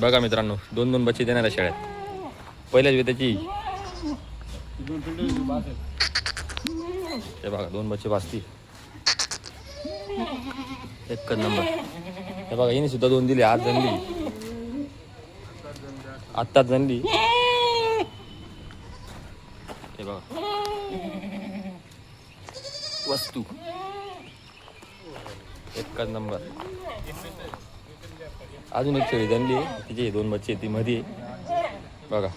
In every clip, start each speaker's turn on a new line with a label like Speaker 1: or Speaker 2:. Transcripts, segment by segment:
Speaker 1: बघा मित्रांनो दोन दोन बच्चे देणार शाळेत. पहिल्याच वेताची हे बघा दोन बच्चे भासतील एकच नंबर. हे बघा हिने सुद्धा दोन दिले आज जणली आत्ताच जनली हे बघा. वस्तू. एकच नंबर. अजून एक शेळी आहे. तिचे दोन बच्चे ती मध्ये बघा.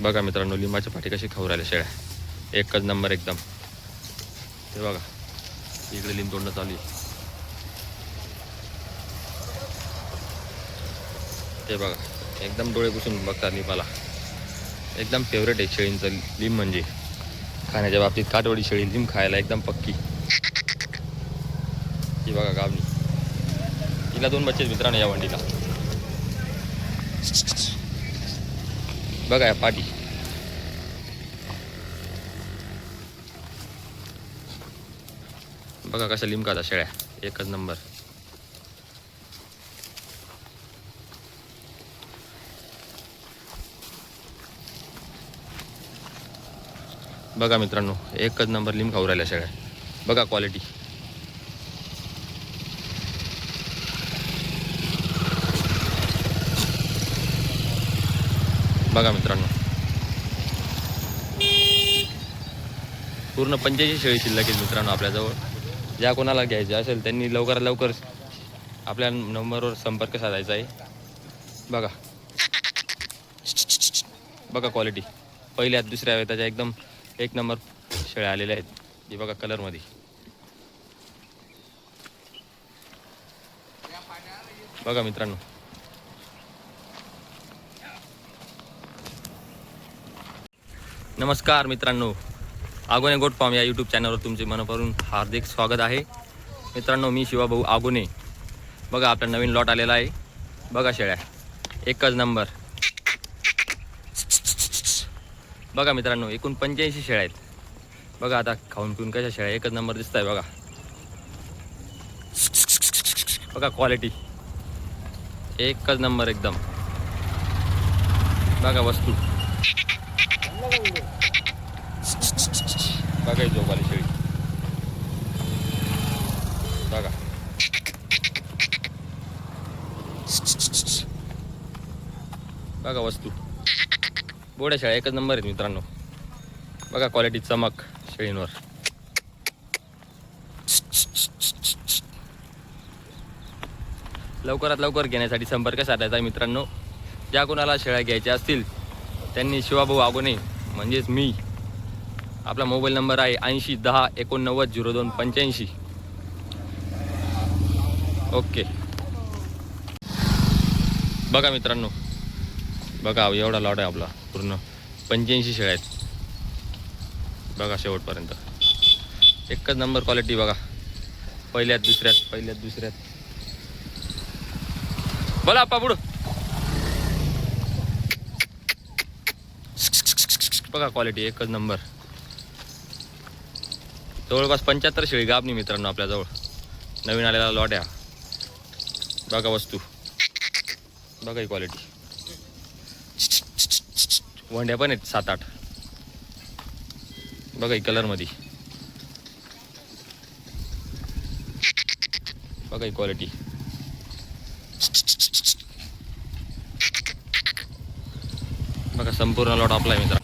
Speaker 1: बघा मित्रांनो लिंबाच्या पाठी कशी खाऊ राहिल्या शेळ्या. एकच नंबर एकदम. ते बघा. इकडे लिंब तोडणं चालू आहे. ते बघा. एकदम डोळे पुसून बघतात लिंबाला. एकदम फेवरेट आहे शेळींचं लिंब म्हणजे. खाण्याच्या बाबतीत काटवडी शेळी लिंब खायला एकदम पक्की. ही बघा गावणी तिला दोन बच्चे मित्रांनो या वंडीला. बघा या पाठी. बघा कशा लिमकाचा शेळ्या. एकच नंबर. बघा मित्रांनो एकच नंबर लिम खाऊ राहिल्या सगळ्या. बघा क्वालिटी बघा मित्रांनो. पूर्ण पंचेचाळीस शेळी शिल्लक आहेत मित्रांनो आपल्याजवळ. ज्या कोणाला घ्यायचे असेल त्यांनी लवकरात लवकर आपल्या नंबरवर संपर्क साधायचा आहे. बघा. बघा क्वालिटी पहिल्या दुसऱ्या वेताच्या एकदम एक नंबर शेळ्या आलेल्या आहेत. हे बघा कलरमध्ये बघा मित्रांनो. नमस्कार मित्रांनो. आगोने गोट फार्म या यूट्यूब चॅनलवर तुमचे मनपूर्वक हार्दिक स्वागत आहे. मित्रांनो मी शिवाभाऊ आगोने. बघा आपला नवीन लॉट आलेला आहे. बघा शेळ्या. एकच नंबर. बघा मित्रांनो एकूण पंच्याऐंशी शेळ्या आहेत. बघा आता खाऊन पिऊन कशा शेळ्या एकच नंबर दिसत आहे बघा. बघा क्वालिटी एकच नंबर एकदम. बघा वस्तू. बघा जोपाली शेळी. बघा. बघा वस्तू. बोड्या शेळ्या एकच नंबर आहेत मित्रांनो. बघा क्वालिटी चमक शेळींवर लवकरात लवकर घेण्यासाठी संपर्क साधायचा मित्रांनो. ज्या कोणाला शेळ्या घ्यायच्या असतील त्यांनी शिवाभाऊ आगोने म्हणजेच मी आपला मोबाईल नंबर आहे ऐंशी दहा एकोणनव्वद झिरो दोन पंच्याऐंशी. ओके. बघा मित्रांनो. बघा एवढा लॉट आहे आपला. पूर्ण पंच्याऐंशी शेळ्या आहेत. बघा शेवटपर्यंत. एकच नंबर क्वालिटी बघा. पहिल्यात दुसऱ्यात पहिल्यात दुसऱ्यात. बोला आप्पा पुढं. बघा क्वालिटी एकच नंबर. जवळपास पंच्याहत्तर शेळी गाबनी मित्रांनो आपल्याजवळ. नवीन आलेला लॉट आहे बघा वस्तू. बघा ही क्वालिटी वंड्या पण आहेत सात आठ. बघा ही कलरमध्ये. बघा ही क्वालिटी बघा संपूर्ण लॉट आपला आहे मित्र